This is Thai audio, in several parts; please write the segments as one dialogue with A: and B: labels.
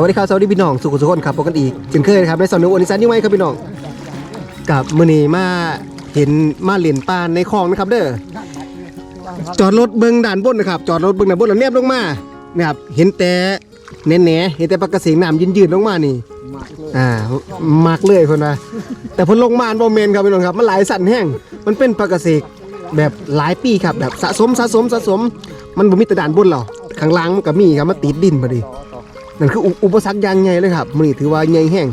A: วัสดีครับสวัสดีพี่น้องสุขสุขคนครับพบกันอีกเช่นเคยนะครับในสอนนุวันนิสันยิ่งไว้ครับพี่น้องกับมือนีมาเห็นมาเหรียญปานในคลองนะครับ เด้อจอดรถเบิ้งด่านบนนะครับจอดรถเบิ้งด่านบนแล้วแนบลงมานะครับเห็นแต่แหน่เห็นแต่ปากกระเสงน้ำยืนๆลงมานี่อ่ามากเลยคนว่าแต่พนลงมาอันบ่เมนครับพี่น้องครับมันหลายสั่นแห้งมันเป็นปากกระเสกแบบหลายปีครับแบบสะสมสะสมสะสม มันบ่มีแต่ด่านบนหรอข้างล่างมันก็มีครับมันติดดินพอดี นั่นคืออุปสรรคอย่างใหญ่เลยครับมันนี่ถือว่าใหญ่แห้ง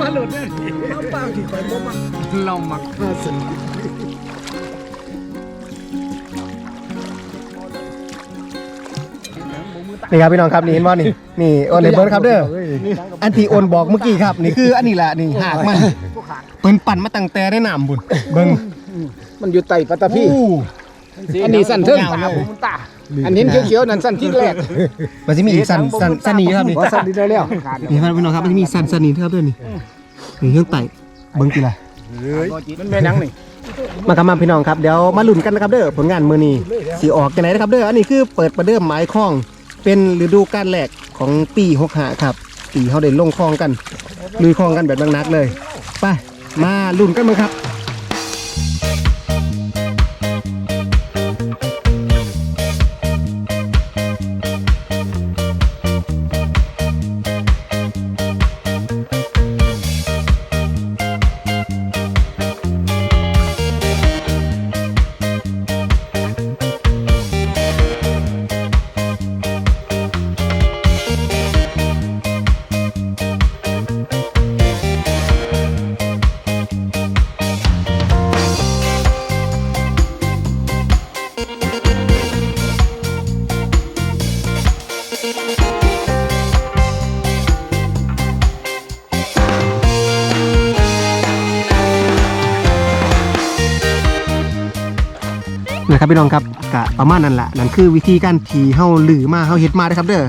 B: มาหลุดเนี่ยน้ำปลาที่คอยบ่มักเรามักข้าสน
A: นี่ครับพี่น้องครับนี่เห็นว่านี่นี่โอนในเบิร์ดครับเด้ออันที่โอนบอกเมื่อกี้ครับ นี่คืออันนี้แหละนี่หากมันเปิ้นปั่นมาตั้งแต่ได้น้ำบุญเบิ่ง
B: มันอยู่ใต้ปัตตพี
A: อู้
B: อันนี้สั้นเทิงตาผมตาอันนี้เขียวๆนั่นสั้นที่แรก
A: มันจะมีอีกสันสันสันนี้ครับนี่
B: ว่าสั้นดีได้แล้ว
A: นี่ครับพี่น้องครับมันจะมีสันสันนี้ครับเด้อนี่นี่เครื่องไต่เบิ่งกี่ละ
B: มันแม่นังนี่
A: มาครับมาพี่น้องครับเดี๋ยวมาลุ้นกันนะครับเด้อผลงานมื้อนี้สิออกจังไหนนะครับเด้ออันนี้คือเปิดประเดิมหมายคล้อง เป็นฤดูกาลแรกของปีฮกหาครับ ปีเขาได้ลงคลองกันลุยคลองกันแบบนักๆเลย ไป มาลุ้นกันมั้งครับ นะครับพี่น้องครับกะประมาณนั้นแหละนั่นคือวิธีการที่เฮาหลือมาเฮาเฮ็ดมานะครับเด้อ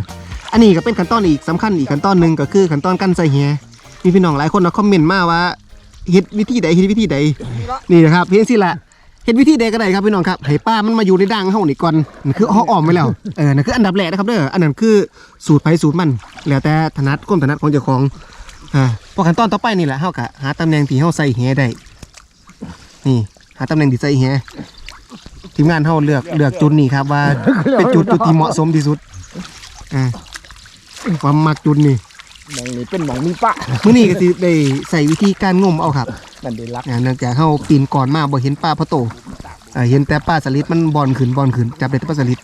A: อันนี้ก็เป็นขั้นตอนอีกสำคัญอีกขั้นตอนหนึ่งก็คือขั้นตอนการใส่แหมีพี่น้องหลายคนมาคอมเมนต์มาว่าเฮ็ดวิธีใดเฮ็ดวิธีใดนี่นะครับเพียงสิละเฮ็ดวิธีใดก็ได้ครับพี่น้องครับให้ป้ามันมาอยู่ในด่างเฮานี่ก่อนนั่นคือเฮาอ้อมไว้แล้วเออนั่นคืออันดับแรกนะครับเด้ออันนั้นคือสูตรไผสูตรมันแล้วแต่ถนัดความถนัดของเจ้าของอ่าพอขั้นตอนต่อไปนี่แหละเฮาก็หาตำแหน่งที่เฮาใส่แหได้นี่หาตำแหน่งที่ใส่แห ทีมงานเขาเลือกเลือกจุดนี้ครับ ว่าเป็นจุดจุดที่เหมาะสมที่สุดอ่าความมักจุดนี้
B: หมองนี่เป็นหมองมีป้า
A: มื้อนี้ก็สิได้ใส่วิธีการงมเอาครับ
B: นั่นได้รัก
A: อ่าเนื่องจากเฮาปีนก่อนมาบ่เห็นปลาพะโตอ่าเห็นแต่ปลาสลิดมันบอนขึ้นบอนขึ้นจับได้แต่ปลาสลิด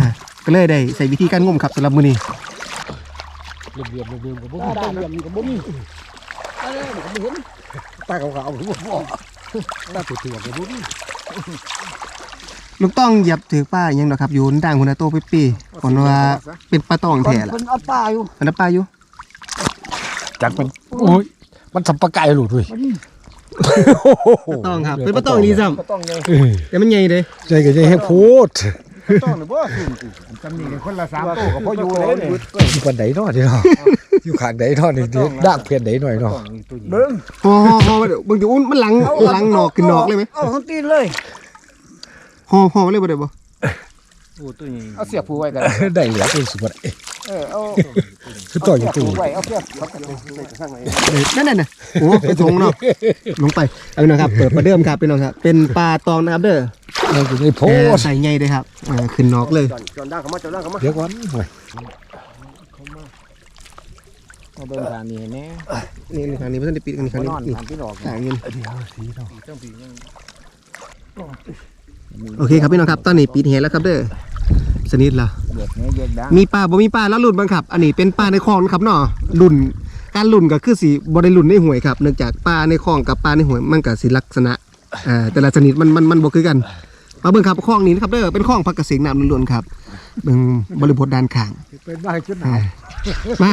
A: อ่าก็เลยได้ใส่วิธีการงมครับสำหรับมื้อนี้
B: เรียบๆเรียบๆกับบ่มีตาเหลี่ยมกับบ่มีเอ้ยก็บ่เห็นตาขาวๆหรือบ่ตาเถื่อนๆกับบ่มี
A: ลูกต้องเหยียบถือปลาอหยังดอกครับอยู่ด่างหัวหน้าโตเปีๆคนว่าเป็นปลาตองแท้ล่ะ
B: เพิ่นเอาปลาอยู่
A: อันนั้นปลาอยู่
C: จักเป็นโอ้ยมันสับปะไก่หลุดเว้ย
A: ปลาตองครับเป็นปลาตองดีซ้
B: ก็ต้องไง
C: เออำ
A: แต่มันใหญ่เด้
C: ใจก็ใจให้พูด
B: ต้ องหรือบ่ขึ้นกูจำนี่คนละ3โตก็พออยู่เลยนี่
C: อยู่ปันไดเนาะเดี๋ยวอยู่ขางไดเนาะนี่เดี๋ยวดากเพียนไดหน่อยเนาะ
B: เบิ่ง
A: ฮอฮอฮอเดี๋ยวเบิ่งเดี๋ยวอุ้นมันหลังหลังนอกขึ้นนอกเลยไหม
B: เอาของตีนเลย
A: ฮอฮอมาเลยบ่ได้บ่
B: เอาเสียบผูไว้กัน
C: ได้เหลือเป็นสุดบัดเอ้ย
B: เออเอา
C: คือต่ออยู่ตู้
B: ไว้เอาเสียบเขาจะใส่ข้างใน
A: เอ้ยนั่นน่ะนะโอ้กระทงเนาะลงไปเอาเน้องครับเปิดประเดิมครับพี่น้องครับ เป็นปลาตองนะครับเด้อ
C: มันอยู่ในโพ
A: ใส่ใหญ่เลยครับอ่าขึ้นนอกเลย
B: จอนด่าเขามาจอนด่าเขามา
C: เดี๋ยวก่อนเว้ย
B: มาเบิ่งทางนี้แน่
A: นี่ทางนี้ไม่ต้องได้ปิดอันทางนี้
B: ทางที่หลอก
A: ทางนี้
C: เดี๋ยวสีเนา
A: โอเคครับพี่น้องครับตอนนี้ปิดเหแล้วครับเด้อ สนิทละ
B: เดือดแน่เดือดดัง
A: มีปลาบ่มีปลาแล้วลุ่นบ้างครับ อันนี้เป็นปลาในคลองนะครับเนาะลุ่นการลุ่นก็คือสีบ่ได้ลุ่นในห่วยครับเนื่องจากปลาในคลองกับปลาในห่วยมันก็สิลักษณะอ่าแต่ละชนิดมันมันมันบ่คือกันปมาเบิ่งครับคลองนี้นะครับเด้อเป็นคลองพักเกษตรน้ำล้วนๆครับเบิ่งบริบทด้านข้าง
B: เป็นบ้าชุดหนาว
A: มา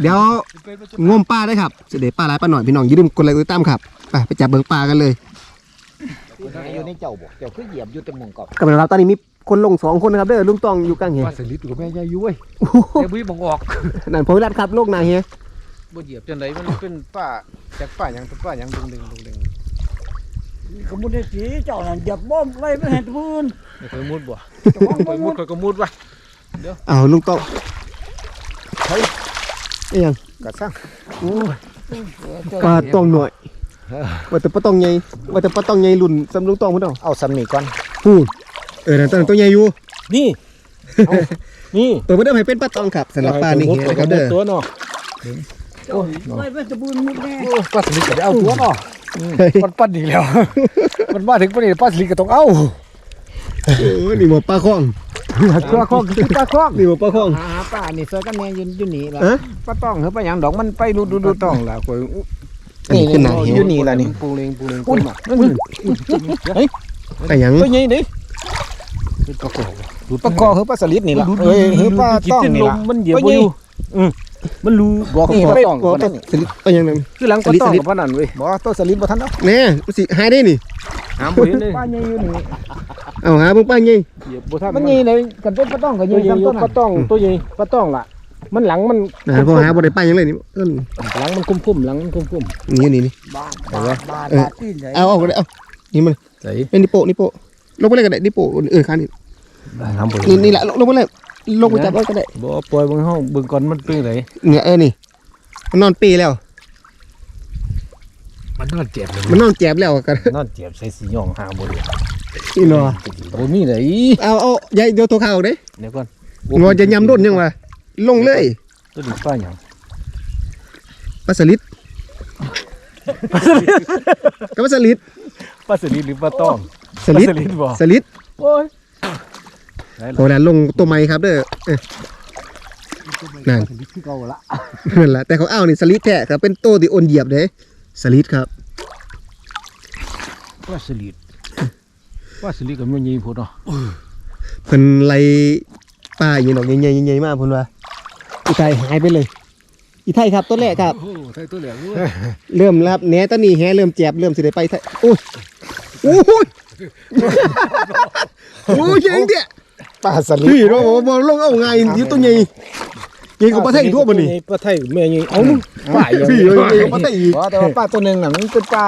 A: เดี๋ยวงมปลาได้ครับสิเดปลาหลายปลาหน่อยพี่น้องอย่าลืมกดไลค์กดติดตามครับไปไปจับเบิ่งปลากันเลย
D: อยู่ในเจ้าบ่เจ้าคือเหยียบอยู่แต่หมองกอบ
A: กับเราตอนนี้มี คนลงสองคนนะครับเด้อลุงตองอยู่กลางเฮีย
B: ว่าสลิดกับแม่ยายยุ้ย
A: โอ้โห
B: แม่บุ้ยบังออก
A: นั่นผมรัดครับโลกนาเฮีย
D: บ่เหยียบจังไดมันเป็นป้าจากป้าหยังเป็นป้าหยังดึงดึงดึงดึง
E: ก็มุดได้สีเจ้านั่นเหยับบ่มไว้ไม่เห็นพื้น
D: นี่เคยมุดบ่
E: เจ้าของ
D: เค
E: บ่
D: ยมุ
E: มุ
D: ด
E: ด
D: เคยก็มุดว่ะ
A: อ้าวลุงตองเฮ้ยนี่ยัง
D: กะสั่ง
A: ปลาตองหน่อยว่าแต่ปลาตองใหญ่ว่าแต่ปลาตองใหญ่รุ่นสำลุงตองพุ่นเอา
D: เอาสำนีก่อน
A: พูด เออนั่นตอนนั้นตัวใหญ่อยู่
D: นี่นี่
A: เปิดมาเดิมให้เป็นปลาตองครับสำหรับปลานี่เฮียนะครับเด้อ
D: ตัวเนาะ
E: เจ้าไว้เป็นตะบูนมุดแน่
B: โอ้ปลาสลิดก็ได้เอาตัวเนาะ
A: เฮ้ย
B: มันปั้นอีกแล้ว มันมาถึงปานนี้ปลาสลิดก็ต้องเอา
A: โอ้นี่หมดปลาคล้อง
B: ปลาคล้องปลาคล้อง
A: นี่หมดปลาคล้อง
D: หาป้านี่ซอยกันแน่ยืนอยู่นี่ล่ะ
A: เอ๊ะ
D: ป้าต้องเฮาป้าหยังดอกมันไปดูดูดูต้องล่ะข่อย
A: อันนี้ขึ้นหนาเฮีย
D: อยู่นี่ล่ะนี่
B: ปูเลงปูเลง
D: อุ้ย
A: ไปหยัง
D: ตัวใหญ่ดิ
B: ปลาคล้อง
D: ปลากอเฮาป้าสลิดนี่ล่ะเอ้ยเฮาป้าต้องนี่ล่ะ
B: มันเหยียบอยู่มันรู้บอก
D: นี่
B: ป
D: ป
B: ลา
D: ลา
B: ต้
D: ต้
B: อ
D: องง
A: บ่
D: บ่
A: ต้
D: ทั
A: อง
D: นนี่
A: สลิดไปยังนั่น
D: คือหลังปลาต้องกับพนันเว้ยบ่ตัวสลิดบ่ทันเนาะ
A: แน่มันสิหายได้นี่
D: หาบ่เห็นเลยป้าใหญ่อยู่นี่
A: เอาหาเบิ่งปลาใหญ่
B: เหยียบบ่ทัน
D: มันใหญ่เลยกันเป็นปลาต้องก็ใหญ่ซ้ำต้นปลาต้องตัวใหญ่ปลาต้องล่ะมันหลังมัน
A: นะพอหาบ่ได้ปลาหยังเลยนี่เอิ้น
D: หลังมันคุ้มๆหลังมันคุ้ม
A: นี่นี่นี่
E: บาดบาดบาด
A: เออ
E: บาดตีนใหญ่
A: เอาเอาก็ได้เอานี่มัน
B: ใส่
A: เป็นนิโปะนิโปะ ลงไปเลยก็ได้นิโปะเออคันนี้
B: ทำบ่
A: นี่นี่แหละลงลงไปเลยลงไปจับไว้ก็ได้
B: บ่ปล่อยเบิ่งเฮาเบิ่งก่อนมันเป็นได
A: เนี่ยเออนี่มันนอนปีแล้ว
B: มันนอนเจ็บเลย
A: มันนอนแจบแล้วกัน
D: นอนเจ็บใส่สีหยองหาบ่ได้
A: นี่เนาะ
D: บ่มีเลย
A: เอาเอายายเดี๋ยวตัวข่าวเด้
D: เดี๋ยวก่อน
A: งอจะยำด้นยังวะลงเลย
D: ตัวนี้ปลาหยัง
A: ปลาสลิดกับปลาสลิด
B: ปลาสลิดหรือปลาต้อง
A: สลิด
B: ปลาสลิดบ่
A: สลิด
B: โอ้ย
A: โอ้แล้วลงตัวไม้ครับเด้อเอ้ยนั่น
B: สลิดคือเก่าละ
A: นั่นแหละแต่เขาเอานี่สลิดแท้ครับเป็นโตที่โอนเหยียบเด้สลิดครับ
B: ปลาสลิดปลาสลิดก็มันใหญ่พุ่นเนาะ
A: เพิ่นไล่ป้าอยู่ดอกใหญ่ๆใหญ่ๆมากเพิ่นว่าอีไทยหายไปเลย อีไทยครับต้นแรกครับ
B: โอ้ใส่ตัวเหลืองเว้ย
A: เริ่มแล้วครับแหนตอนนี้แหเริ่มแจบเริ่มสิได้ไปไทยโอ้ยโอ้ย โอ้ยเจ๋งเดีย
D: ปลาสลิด
A: พี่เราบอกว่าลงเอาไงยู่ตัวใหญ่ใหญ่กว่าปลาไทยทั่วบ่นี่
D: ปลาไทยแม่ใหญ่เอามึงปลา
A: พี่
D: นี้
A: ใหญ่กว่าปลาไทยอีก
D: บ่แต่ว่าปลาตัวหนึ่งน่ะมันเป็นปลา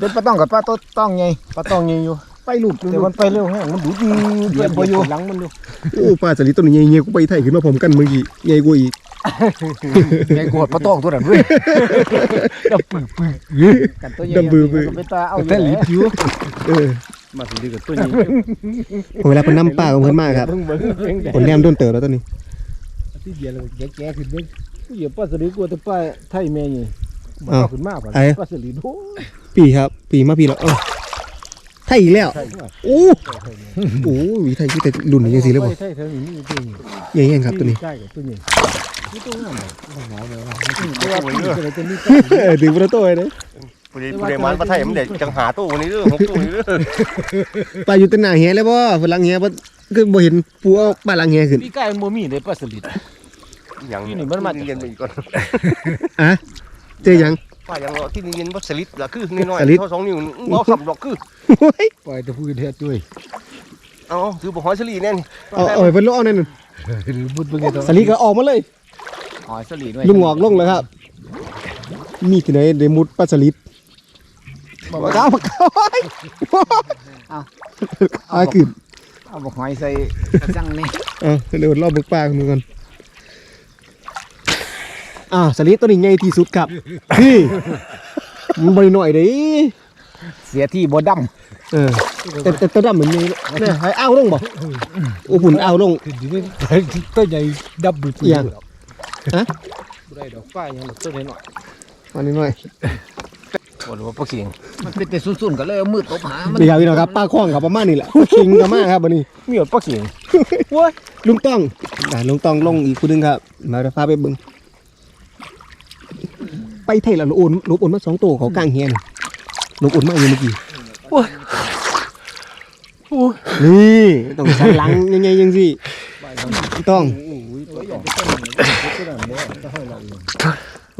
D: เป็นปลาต้องกับปลาตัวต้องใหญ่ปลาต้องใหญ่อยู่
A: ไปลูก
D: แต่มันไปเร็วแฮงมันดูดีเหยียบบ่อยู่หลังมันอยู่
A: โอ้ปลาสลิดตัวนี้ใหญ่ๆกูไปไทยขึ้นมาพร้อมกันเมื่อกี้ใหญ่กว่าอีก
B: ใหญ่กว่าปลาต้องตัวนั้นเว้ยดำปึกปึก
D: กันตัวใหญ่
A: ดำบือบือ
D: มันก็เป็นตาเอาอยู่
B: แต่ลิดอยู่
A: เออ
B: มาสลิดกับตัวใหญ่
A: เวลาเพิ่นนำปลาของเพิ่นมาครับ
D: เบิ่งเบิ่งเบิ่งได้
A: ผลแรมโดนเติบแล้วตอนนี้
B: ที่เดียวเลยแก่ๆขึ้นเด้ง
D: เหยียบปลาสลิดกว่าแต่ปลาไทยแม่ใหญ่
B: มันเอาขึ้นมาป่ะ
A: ไอ้
B: ปลาสลิดโอ้
A: ปีครับ ปีมาปีแล้วเอ้าไทยอีกแล้วโอ้โอ้วีไทยคือแต่รุ่นนี้จังซี่เลยบ่
B: ใช่ใช่นี่นี่ตัวนี้
A: ใหญ่แห้งครับตัวนี้
B: ใช่กับตัวนี้ นี่ตัวนั้นต้องหาเลยว่า
A: เออดึงประตูเลย
F: ผู้ใดผู้ใดมันมาไทยมันเด็กจังหาตู้วันนี้เด้อหกตู้นี้เด้อ
A: ปลาอยู่แตหน้าแหเลยบ่ฝรั่งแหบ่คือบ่เห็นปูเอาปลาหลังแหขึ้น
B: พี่ไก่มันบ่มีเลยปลาสลิด
F: อย่าง
B: นี่มันมาจาก
F: เรียนไปอีกก่อน
A: อะเจอหยัง
F: ป้าอย่างเราที่เรียนว่าสลิดละคือน้อย
A: สลิด
F: ๆเท่าสองนิ้วเอาสับดอกคือ
A: โอ้ย
B: ปล่อยแต่พูดเฮ็ดด้วย
F: เอาถือบ่หอยสลีแน่น
A: เอาเอาไปเพิ่นลงเอานั่นน่ะ
B: หรือบุดเบิ่งไงตัว
A: สลิดก็ออกมาเลย
D: หอยสลิดด้วย
A: ลุงงอกลงแล้วครับ มีที่ไหนได้มุดปลาสลิดบ่กล้าบ่กล้าเอาขึ้น
D: เอาบอกหอยใส่กระจังนี่
A: เออเดี๋ยวรอบบึกปลากันก่อนอ่าสลิดตัวนี้ใหญ่ที่สุดครับพี่มันบ่ได้น้อยเด้
D: เสียที่บ่ด
A: เออแต่แต่ตัวดำเหมือนนี้เนี่ยให้เอาลงบ่โอ้หุ่นเอาลง
B: คือดีนี่ตัวใหญ่ดับบึก
A: เอียง ฮะำ
D: ได้ดอกฟ้ายังตัวน้อย
A: อันนี้หน่อย
D: บ่รู้ว่าปลาเข็งมันเป็นแต่ซุ่นๆก็เลยเอามือตบหามัน
A: เดี๋ยวพี่น้องครับปลาคล้องครับประมาณนี้แหละคิงกับมาครับวันนี้
D: มีหอดปลาเข็ง
A: ลุงต้องอ่าลุงต้องลงอีกคนนึงครับมาเดี๋ยวพาไปเบิ่งไปไทยแล้วลูกโอนลูกโอนมาสองตัวเขากลางเฮียนลูกโอนมาอยู่เมื่อกี้นี่ต้องสันหลังยังไงยังสิต้อง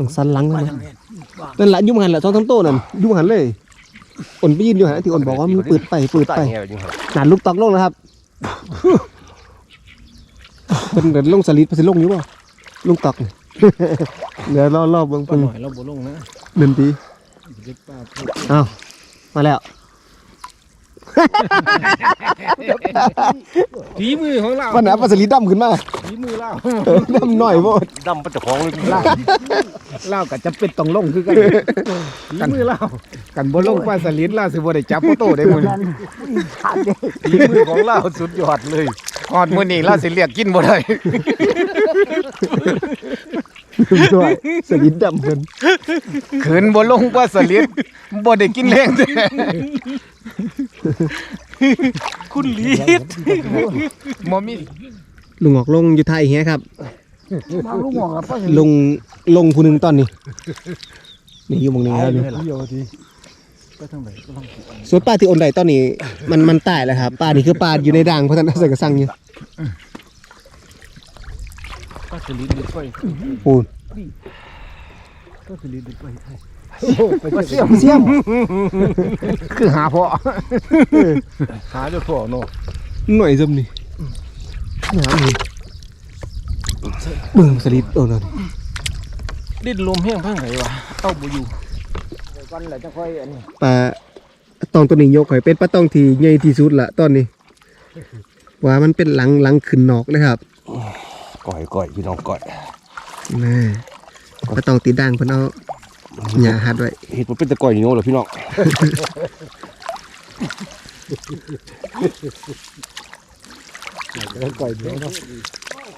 A: ต้องสันหลังนะนั่นแหละยุ่งหันแหละท้องทั้งโตนั่นยุ่งหันเลยอ่นไปยืนอยู่หันที่อ่นบอกว่ามันเปิดไปเปิด
F: ตา
A: ไป
F: ยแหวจริงครับ
A: หนานลูกตอกลงนะครับเป็นเดินลงสลิดไปสิลงอยู่เปล่าลุงตอกนี่เดี๋ยวรอรอบเบิ่ง
B: ปลา
A: เพิ่ง
B: หน่อยเราบ่ลงนะ
A: เดินทีอ้าวมาแล้ว
B: ฝีมือของเรา
A: วันไหนปลาสลิดดำขึ้นมา
B: ฝีมือเรา
A: เออดำหน่อยโว้ย
F: ดำเป็นเจ้าของเลย
D: เล่าก็จะเป็นต้องลงคือกัน
B: ฝีมือเรา
D: กันบ่ลงปลาสลิดล่าสิบ่ได้จับโฟโต้ได้มื้อนี้
B: ฝีมือของเราสุดยอดเลย
D: ฮอดมื้อนี้ล่าสิเรียกกินบ่ได้
A: ด้วยสลิดดำเพิ่น
D: ขืนบ่ลงปลาสลิดบ่ได้กินแรงแท้
B: คุณลีด
D: บ่มี
A: ลุงออกลงอยู่ไทยเฮียครับ
E: มาลูกหมอกกับป้า
A: ลงลงผู้หนึ่งตอนนี้ นี่อยู่หมองนี้แล้วนี่
B: เดียวทีไปทางไหนก็ต้อง
A: ส่วนปลาที่อ่อนใดตอนนี้ มันมันตายแล้วครับปลานี่คือปลาอยู่ในด่างเพราะฉะนั้นใส่กระสังอยู่
B: ปลาสลิดดึกไป
A: ปูน
B: ปลาสลิดดึกไปไทย
D: ปลาเสี่ยม
A: เสียม
D: คือหาพอ
B: หาเจ้าพ่อเนาะ
A: หน่อยซึมนี่น้ำนี่เบิ่งสลิดโอ้นั่น
B: ดิ้นลมแห้งพังไหนวะเอาบ่อยู่
D: ก่อนแล้วจะค่อยอันนี้
A: ปลาตองตัวนี้ยกข่อยเป็นปลาตองที่ใหญ่ที่สุดละตอนนี้ ว่ามันเป็นหลังหลังขึ้นนอกเลยครับ
F: ก่อยก่อยพี่น้องก่อย
A: น่าปลาตองตีด่างเพิ่นเอา หญ้าหัดไว้
F: เห็ดมันเป็นตะก่อยอยู่โน่เหรอพี่น้อง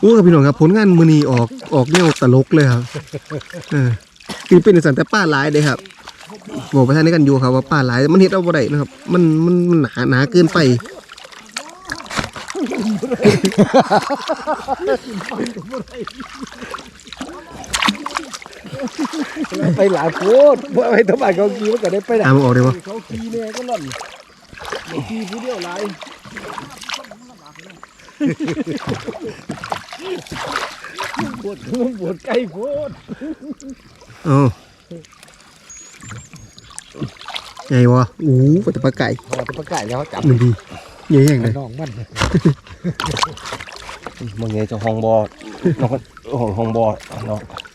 A: อู้ครับพี่น้องครับผลงานมื้อนี้ออกออกแนวตลกเลยครับเออคือเป็นสันแต่ป้าหลายเด้ครับบอกประธานในกันอยู่ครับว่าป้าหลายมันเฮ็ดเอาบ่ได้นะครับ มันมันมันหนาหนาเกินไป
D: ไปหลายโพดบ่ไปทำไมเขากินมันก็ได้ไปได้
A: ตามออกได้บ่
B: เขาขี่เนี่ยก็หล่อนขี่ผู้เดียวหลายปวดหัวปวดไก่ปวด
A: อ๋อใหญ่วะอู้ปลาตะปลาไก่
D: พอจะประกาศแล้วเขาจับ
A: มันดีใหญ่แห่งเลย
B: น้องมัน
F: มึงไงเจ้าห้องบอน้องห้องห้องบอเ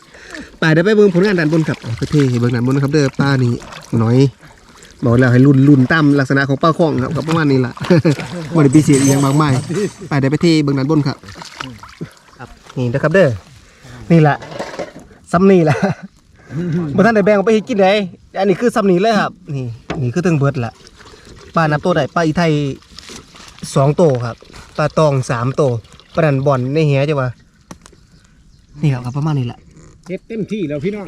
F: นาะ
A: ไปเดี๋ยวไปเบิ่งผลงานด้านบนครับเอาไปเทให้เบิ่งด้านบนนะครับเด้อป้านี่น้อยบอกแล้วให้รุ่นรุ่นตามลักษณะของปลาข้องครับก็ประมาณนี้ล่ะบ่ได้พิเศษอหยังมากมายไปเดี๋ยวไปเทเบิ่งด้านบนครับครับนี่นะครับเด้อนี่ล่ะซ้ำนี่ล่ะบ่ทันได้แบ่งออกไปให้กินได้อันนี้คือซ้ำนี่เลยครับ นี่นี่คือถึงเบิดละปลานับตัวได้ปลาอีไทยสองโตวครับปลาตองสามโตวปลาดันบ่อนในเหียจ้ะวะนี่ครับประมาณนี้แหละ
D: เฮ็ดเต็มที่แล้วพี่น้อง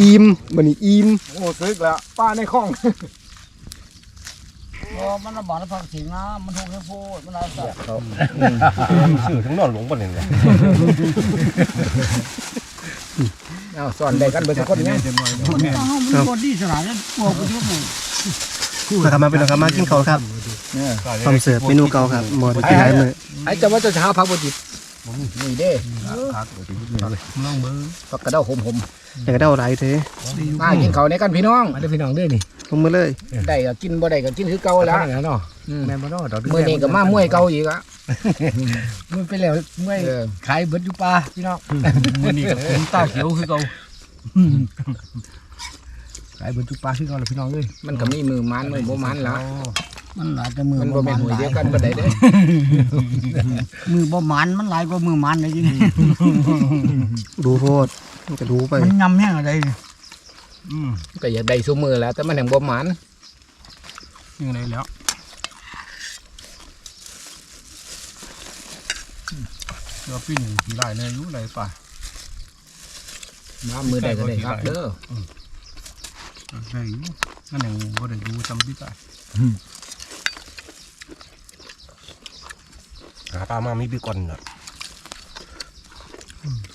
A: อีมบันนี้อีม
D: โอ้ซึกแล้วป้าในคลอง
E: อ๋อมันระบาดแล้วพักสิงนะมันถูกให้โพดมันอะไรสัก
F: ชื่อทั้งนอนหลงปะเนี่ย
D: เอาสอนได้กันเบิดทุกคนไง
E: มันคนดีสลายนั่นพวกกูทุกหมู่
A: นะครับมาเป็นครับมากินเขาวครับความเสิร์ฟเมนูเก่าครับหมดกินหลายมื้อ
D: ไอ้เจะว่าเจะหาพักบ่จิต นี่เด้พักกระเด้าหอม
A: อยากจะได้อะไรเท่
D: ๆมากินข้าวในกันพี่น้องมาเด้อพี่น้องเด้อนี่
A: ลงมาเลย
D: ได้ก็กินบ่ได้ก็กินคือเก่าแล้ว
B: เนาะ
D: อืม
B: แม่บ่เนาะดอก
D: มื้อนี้ก็มามวยเก่าอีกอะ
B: มันไปแล้วเมื่อย
D: เออ
B: ขายเบิดอยู่ป่าพี่น้องมื้อนี้ก็ผมตาเขียวคือเก่าขายเบิดอยู่ป่าคือเก่าแล้วพี่น้องเอ้ย
D: มันก็มีมือมันมือบ่มันละ
E: มันหลายแต่มือ
D: มันบ่แม่นหวยเดียวกันบ่ได้เด้อ
E: มือบ่มันมันหลายกว่ามือมันเลยจริง
A: ดูโทษมันก็ดูไป
E: มันยำแห้งอะไร
D: ก็อยากได้ซุมือแล้ว แต่มันยังบ่มัน
B: ยังไงแล้วเดี๋ยวพี่หนึ่งกี่ไร่เนี่ยอยู่ไรป่ะ
D: มามือใดก็ได้ครับเด้อ
B: ได้อยู่นั่นยังบ่ได้ดูจำพี่ป่ะ
F: หาปลามามีปีก่อนน่ะ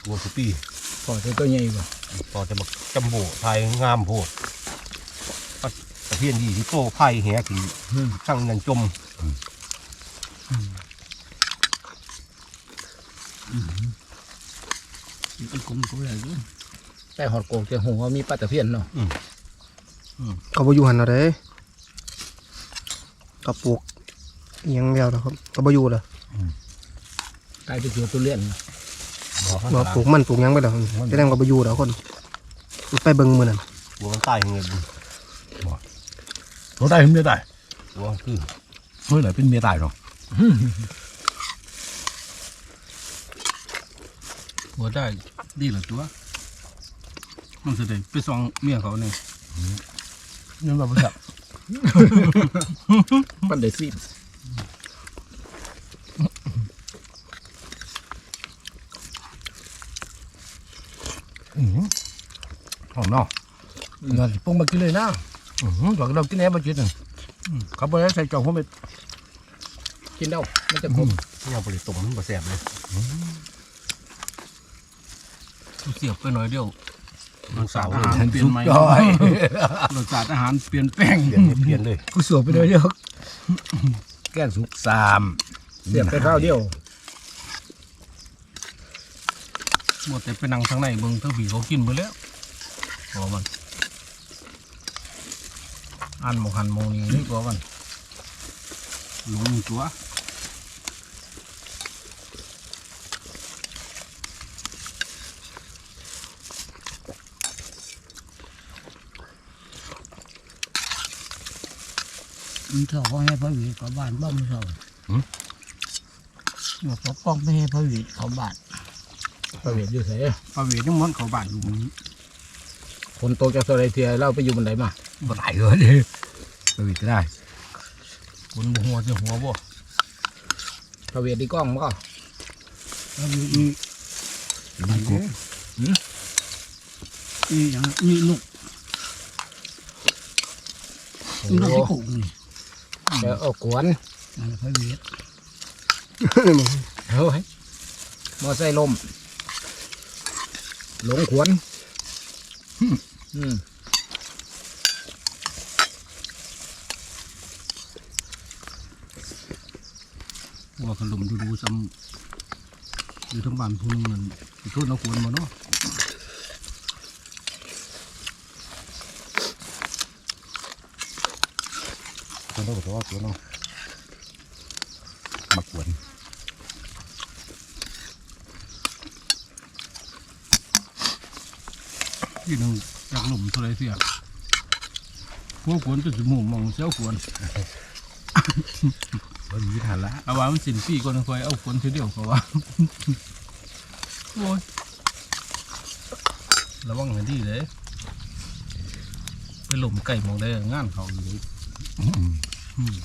F: ตัวสุปี
D: พอจะตัวใหญ่บ่
F: พอจะมาจำโบไทยงามโพดปลาเพี้ยนดีที่โตไผ่แหที่ช่างนันจม
C: เป็นกลมตัวใหญ่ด้วยแต่หอดโกงจะหัวมีปลาตะเพียนเนาะ
A: ก็บ่อยู่หันเอาเด้ก็ปลูกอิหยังแล้วนะครับก็บ่อยู่แล้ว
C: กลายเป็นตัวตุเลียน
A: บ่ปลูกมันปลูกหยังไปแล้วจะได้ก็บ่อยู่แล้วคน ไปเบิ่งมื้อนั้น
F: หัวมันใต้เงิน
D: ตัวได้เมียได้
F: หัวคือ
D: เมื่อไหร่เป็นเมียตายเนาะ
C: หัวได้ดีเหลือตัว มันจะได้ไปซองเมียเขาเนี่ย
D: ยังแบบแบบ
C: ปันได้สิ
D: ห อมเนาะเงินปรุงมากินเลยนะอือหลังเรากินแหนมากินเขาบอกให้ใส่จอกหัวเม็ด
C: กินเด้ามันจะคม
F: เนี่ยบริตุ่มมันบ่แสบเลย
C: เสียบไปหน่อยเดียว
F: มันสาว
C: อา
F: เลย
C: หารเปลี่ยนใหม่
D: ย่อย
C: รสชาติอาหารเปลี่ยนแปลง
F: เปลี่ยนเปลี่ยนเลย
D: กูสวบไปเลยเดียวแก้สุกสาม
C: เสียบไปข้าวเดียวหมดแต่ไปนั่งทางในเบิ่งทั้งผีเขากินไปแล้ว พอมันอันหมกหันหมกนี่นี่ก็มันหลงตัว
E: มันเถาก็ให้พระวีเขาบ้านบ้านมันเถาหมดเขาป้องไม่ให้พระวีเขาบ้าน
C: ประเวทอยู่ไสประเวทยังมันเขาบ้านอยู่มึง คนโตจากโซไลเทียเล่าไปอยู่บันไดมา
D: ก็ตายเลยดิไปวิทได้
C: คนบ่หัวจะหัวบ่ประเวทดีกล้องบ่
E: พระวีอีอีอย่างมีลูกมีลูกที่กุ่งนี่
C: เดี๋ยวเอากวน
E: นั่นพระวี
C: เฮ้ยมอไซค์ลมหลงขวน อืมว่าขลุ่มดูดูซ้ำอยู่ทั้งบ้านพูนึงนั่นไปโทษนักวนมาเนาะ
D: ตัวน้องตัวตัวน้องมากวน
C: ที่หนึ่ง จากหลุมเท่าไรเสียพวกขวนจะสมูมองเสี้ยวขวน
D: วันนี้ทันละ
C: เอาว่ามันสินปีก่อนค่อยเอาขวนทีเดียวเขาว่าโอ้ยระวังให้ดีเลย ไปหลุมไก่มองได้งานเขาอยู่อืม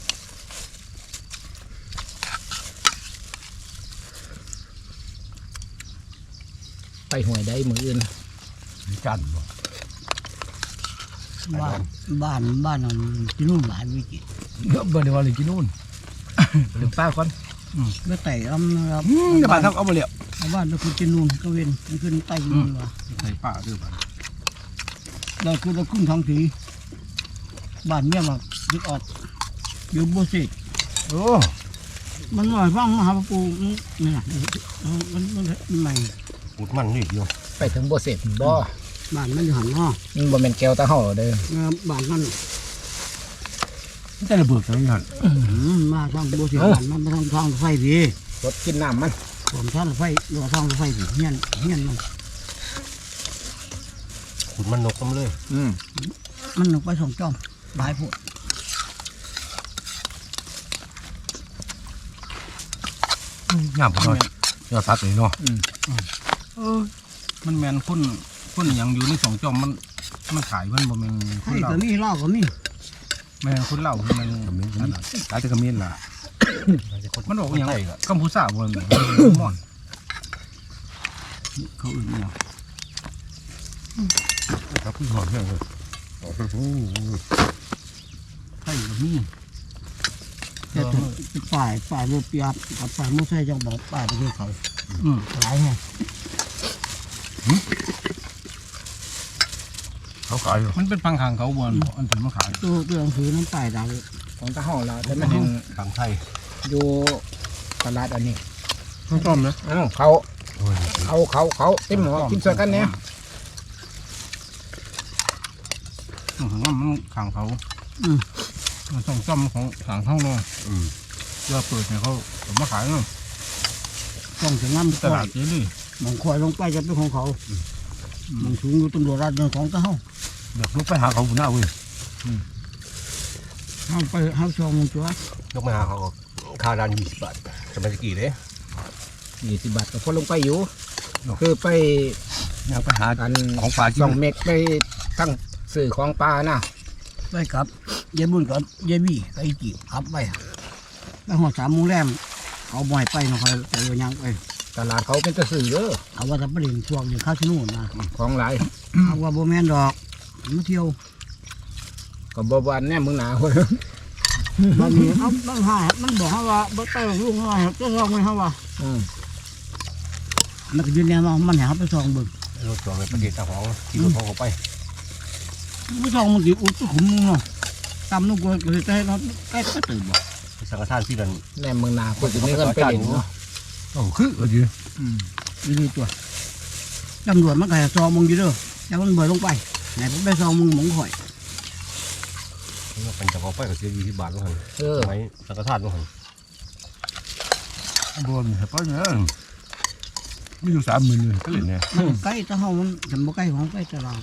C: ไปหวยได้มืออื่น
D: จันบ่
E: บ้านบ้านบ้านนั้นที่นู่นหลายวิจิตร
D: เยอะเบอร์เดียวเลยกินนู่นถึงป้าก่อน
E: ไม่ไต่ลำนะครับ
D: จะบ้านทักเอาไปเลย
E: บ้านเราคือที่นู่นก็เว้นมันขึ้นใต้นู่นว่ะ
C: ใส่ป้าด้วยบ้าน
E: เราคือเราขึ้นท้องถีบ้านเมียมายึดออกอยู่บุษต
D: โอ้
E: มันหน่อยฟังมหาปูนี่นะมันมันมันใหม่
F: อุดมันนี่เดียว
C: ไปถึงบ่เสร็จบ่
E: บ้านมันอยู่หันเนาะ
C: มันบ่แม่นแก้วตาห่อเด้อ
E: บ้านมัน
D: จะระเบิดอะไรกัน
E: มาทางบุษตบ้านมันมาทางทางไฟดี
C: รถกินน้ำมัน
E: ผมทางไฟรอทางไฟดีเฮียนเฮียนมัน
F: ขุดมันนกกันเลย
C: อืม
E: มันลงไปสองจอมหลายพวก
D: งามพอน้อยยอดซัดเลยเนาะ
C: เออมันแม่นคน คนหยังอยู่ในสองจอมมันมันขายมันบ่แม่นค
E: ให้
C: นเหล้า
E: ก็มีเหล้าก็มี
C: แม่นคนเหล้าคือมัน
D: ขมิ้นขมิ้นตายแต่ขมิ้นล่ะ
C: มันบอกว่าหยังกัมพูชาบ่แม่นมอนเขาอื่นเนี่ย
D: ครับพี่หอมเรื่องเลย
C: ไทยก็มี
E: แต่ถึงฝ่ายฝ่ายรถเปียบกับฝ่ายมอเตอร์ไซค์จังบอกฝ่ายไปที่เขา
C: อืม
E: หลายไง
D: เขา
C: เขาขายอยู่
B: มันเป็นพังขางเขาบวนอันถึงมาขาย
E: ตัวตัวหนังสือน้ำใต้ดาว
D: ของตาห้องเราแต่ไม่เห็น
C: ทางไทย
D: อยู่ตลาดอันนี้
B: ต้องต้มนะ
D: อ้าวเขาเขาเขาเขาเต็มหมอกินเสือกันเนี่ย
B: ต้องถึงว่ามันขางเขามันต้องต้มของขางเท่าเนาะเพื่อเปิดให้เขาผมมาขายเนาะ
E: ต้องจะน้ำ
B: ตลาดเจลี่
E: มองควายลงไปจะเป็นของเขามองสูงอยู่ตำรวจรัฐเรื่องของเจ้า
C: เดี๋ยวลูกไปหาเขาบุญหน้าเว้ย
E: ห้าไปห้าชมมงจัวย
F: กมาหาเขาค่าดานยี่สิบบาทจะไปกี่เด้
D: ยี่สิบบาทก็พอลงไปอยู่ คือไป
C: อยากไปหา
D: กัน
C: ของฝากกิ
D: สอนงเมกไปทั้งสื่อของปลานะ
E: ไปกับเยบุญกับเยบี้ไปจีบขับไปไปหัวสามโมงแรมเขาบ่อยไปเนาะเขาไปว่ายังไป
D: ตลาดเขาเป็นตะสื่อเด้อ
E: เอาว่าจะไปเล่นช่วงอย่างข้าวชิโน่นนะ
D: ของหลาย
E: เอาว่าโบแมนดอก มาเที่ยว
D: ก็บวันแน่มึงหนาคน
E: บางทีเอาบางหามันบอกเขาว่าบ่ไปลุงเขาว่าจะลองไหมเขาว่า
D: อืม
E: มันก็ยืนยันว่ามันให้เขาไปซองเบิ่ง
F: รถจอดไปประเดี๋ยวตาของที่รถของเขาไป
E: ไม่ซองมันสิอุดตุขุมมึงเนาะตำนุ่งกูก็สิได้เนาะใกล้ก็ตื่นบ่
F: สังฆทานที่นั่น
D: แน่มึงหนาคนจะไม่เงินไปเล่นเนาะ
C: โอ้คือเออดี
E: ดีตัวตำรวจมันก็ให้ซองมึงอยู่เด้อแล้วมันเบิดลงไป ไหนผมไปซองมึงหมงข่อย
F: เป็นจะเขาไปก็เสียยี่สิบบาทก็หัน
D: เออ
F: ไหมสังฆทานก็หัน
C: โดนเห็นปะเนี่ยมีอยู่สามหมื่นเลยก็เลยเนี่ย
E: มันใกล้ถ้าเฮามันจำบ่ใกล้ของใกล้ตลาด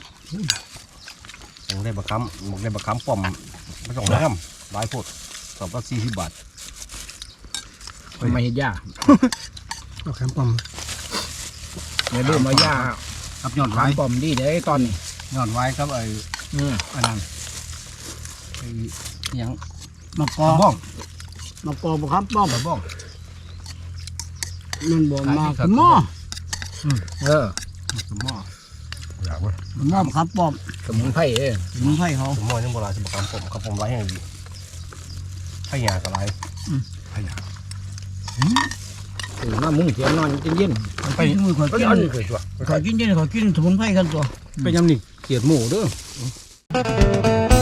F: ต้องได้บะคัมบอกได้บะคัมป้อมไม่ต้องน้ำหลายโพดสอบละสี่สิบบาท
D: ไม่เห็นยา
A: ดอกแคมปอม
D: ไม่รู้มาย่า
B: กับยอด
D: หวา
B: ไว้
D: นปอมดีเด้ตอนนี้
B: ยอดไว้กับไอ้
D: อืม
B: อันนั้นไอ้หยัง
E: มะกอ
B: บ้อง
E: มะกอบ่ครับป้อม
B: บ้อง
E: มันบ่มา
B: ขายที่
E: หม้อ
D: เออ
B: สมอ
C: อยากเว้ย
E: หม้อบ่ครับป้อม
D: สมุนไพรเออ
E: สมุนไพรเขา
F: สมมตินี่โบราณจะบะคัมป้อมคัมป้อมไว้ให้ดีให้ยาก็ไร
D: ตื่น มามุ้งเสียงนอนเย็น
E: ไปมือข่อย
C: ก็
E: กิน
C: อันนี้เคยชัว
E: ข่อยกินเย็นข่อยกินสมุนไพรกันตัว
B: เป็นยำนี่เกียดหมูเด้อ